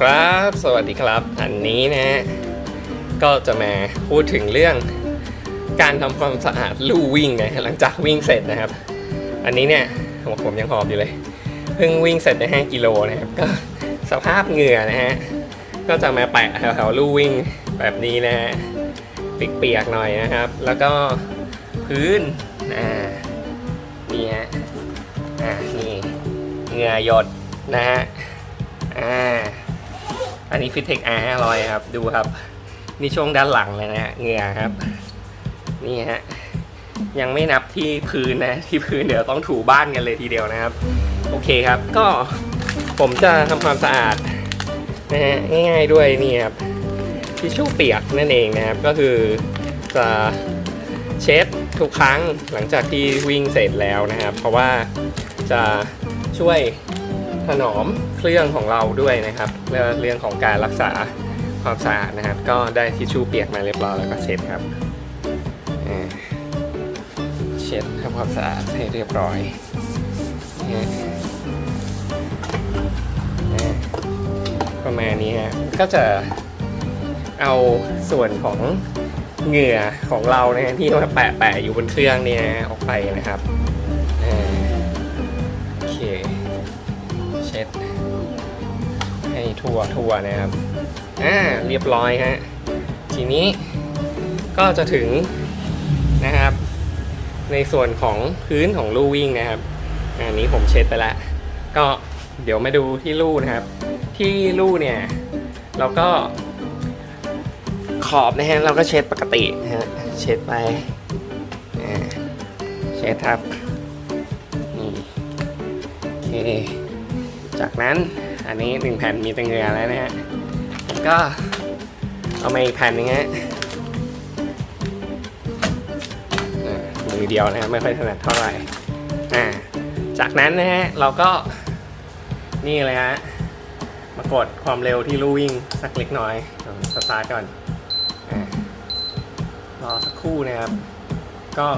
ครับ สวัสดีครับ อันนี้นะฮะก็จะมาพูดถึงเรื่องการทำความสะอาดลู่วิ่งนะหลังจากวิ่งเสร็จนะครับ อันนี้เนี่ยผมยังหอบอยู่เลย เพิ่งวิ่งเสร็จได้5กิโลนะครับ ก็สภาพเหงื่อนะฮะ ก็จะมาแปะแถวๆลู่วิ่งแบบนี้นะฮะเปียกๆหน่อยนะครับ แล้วก็พื้นอ่านี่ฮะอ่านี่เหงื่อหยดนะฮะอ่า อันนี้ฟิตเทค R 500ครับ ดูครับ นี่ช่วงด้านหลังเลยนะฮะเหงื่อครับ นี่ฮะ ยังไม่นับที่พื้นนะ ที่พื้นเดี๋ยวต้องถูบ้านกันเลยทีเดียวนะครับ โอเคครับ ก็ผมจะทำความสะอาดนะฮะง่าย ๆด้วยนี่ครับทิชชู่เปียกนั่นเองนะครับ ก็คือจะเช็ดทุกครั้งหลังจากที่วิ่งเสร็จแล้วนะครับ เพราะว่าจะช่วย ถนอมเครื่องของเราด้วยนะครับเรื่องของการรักษาความสะอาดนะครับ ก็ได้ทิชชู่เปียกมาเรียบร้อยแล้วก็เช็ดครับเช็ดทำความสะอาดให้เรียบร้อยประมาณนี้ฮะก็จะเอาส่วนของเหงื่อของเราเนี่ยที่มาแปะแปะอยู่บนเครื่องเนี่ยออกไปนะครับ เช็ดให้ทั่วทั่วนะครับอ่าเรียบร้อยฮะทีนี้ก็จะถึงนะครับ ในส่วนของพื้นของลู่วิ่งนะครับอันนี้ผมเช็ดไปแล้วก็เดี๋ยวมาดูที่ลู่นะครับ ที่ลู่เนี่ยเราก็ขอบนะฮะเราก็เช็ดปกตินะฮะเช็ดไปอ่าเช็ดครับนี่โอเค จากนั้นอันนี้หนึ่งแผ่นมีแตังเหงือแล้วนะฮะก็เอามาอีกแผ่นหนึงฮะมือเดียวนะฮะไม่ค่อยถนัดเท่าไหร่อ่าจากนั้นนะฮะเราก็นี่เลยฮะมากดความเร็วที่ลู่วิ่งสักเล็กน้อยอสตาร์ทก่อนอรอสักครู่นะครับ ก็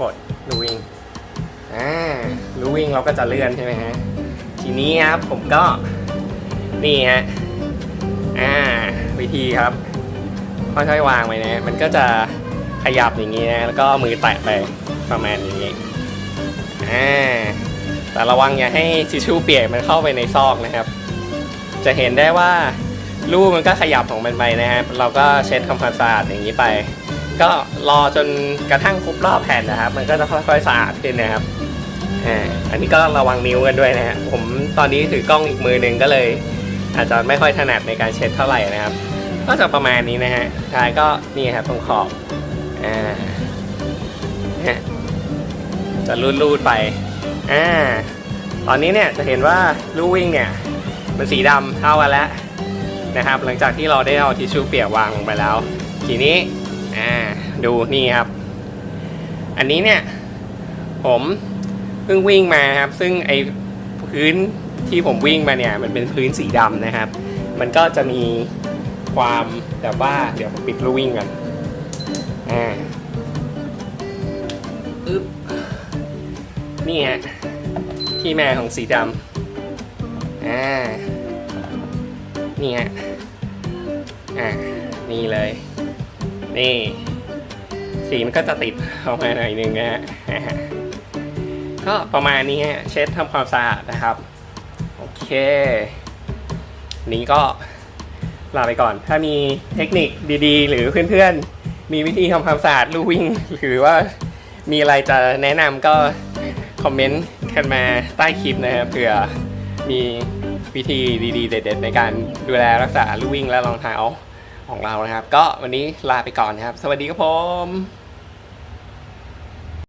กดลู่วิ่งอ่าลู่วิ่งเราก็จะเลื่อนใช่ไหมฮะ ทีนี้ครับผมก็นี่ฮะอ่าวิธีครับค่อยๆวางไปนะมันก็จะขยับอย่างนี้นะแล้วก็มือแตะไปประมาณนี้อ่าแต่ระวังอย่าให้ทิชชู่เปียกมันเข้าไปในซอกนะครับ จะเห็นได้ว่ารูมันก็ขยับของมันไปนะครับ เราก็เช็ดทำความสะอาดอย่างนี้ไป ก็รอจนกระทั่งครบรอบแผ่นนะครับ มันก็จะค่อยๆสะอาดขึ้นนะครับ อ่าอันนี้ก็ระวังนิ้วกันด้วยนะฮะผมตอนนี้ถือกล้องอีกมือหนึ่งก็เลย อาจจะไม่ค่อยถนัดในการเช็ดเท่าไหร่นะครับ ก็จะประมาณนี้นะฮะท้ายก็นี่ครับตรงขอบอ่าจะรูดๆไปอ่าตอนนี้เนี่ยจะเห็นว่าลู่วิ่งเนี่ยมันสีดำเท่ากันแล้วนะครับ หลังจากที่เราได้เอาทิชชู่เปียกวางลงไปแล้ว ทีนี้อ่าดูนี่ครับ อันนี้เนี่ยผม เพิ่งวิ่งมาครับ ซึ่งไอพื้นที่ผมวิ่งมาเนี่ย มันเป็นพื้นสีดำนะครับ มันก็จะมีความแบบว่าเดี๋ยวผมปิดลูวิ่งกันอ่าอึ๊บนี่ฮะที่แม่ของสีดำอ่านี่ฮะอ่านี่เลย นี่ สีมันก็จะติดออกมาหน่อยนึงนะฮะ ก็ประมาณนี้เช็ดทำความสะอาดนะครับ โอเค นี้ก็ลาไปก่อน ถ้ามีเทคนิคดีๆ หรือเพื่อนๆ มีวิธีทำความสะอาดลู่วิ่ง หรือว่ามีอะไรจะแนะนำก็คอมเมนต์กันมาใต้คลิปนะครับเผื่อมีวิธีดีๆ เด็ด ๆ ในการดูแลรักษาลู่วิ่งและรองเท้าของเรานะครับ ก็วันนี้ลาไปก่อนนะครับ สวัสดีครับผม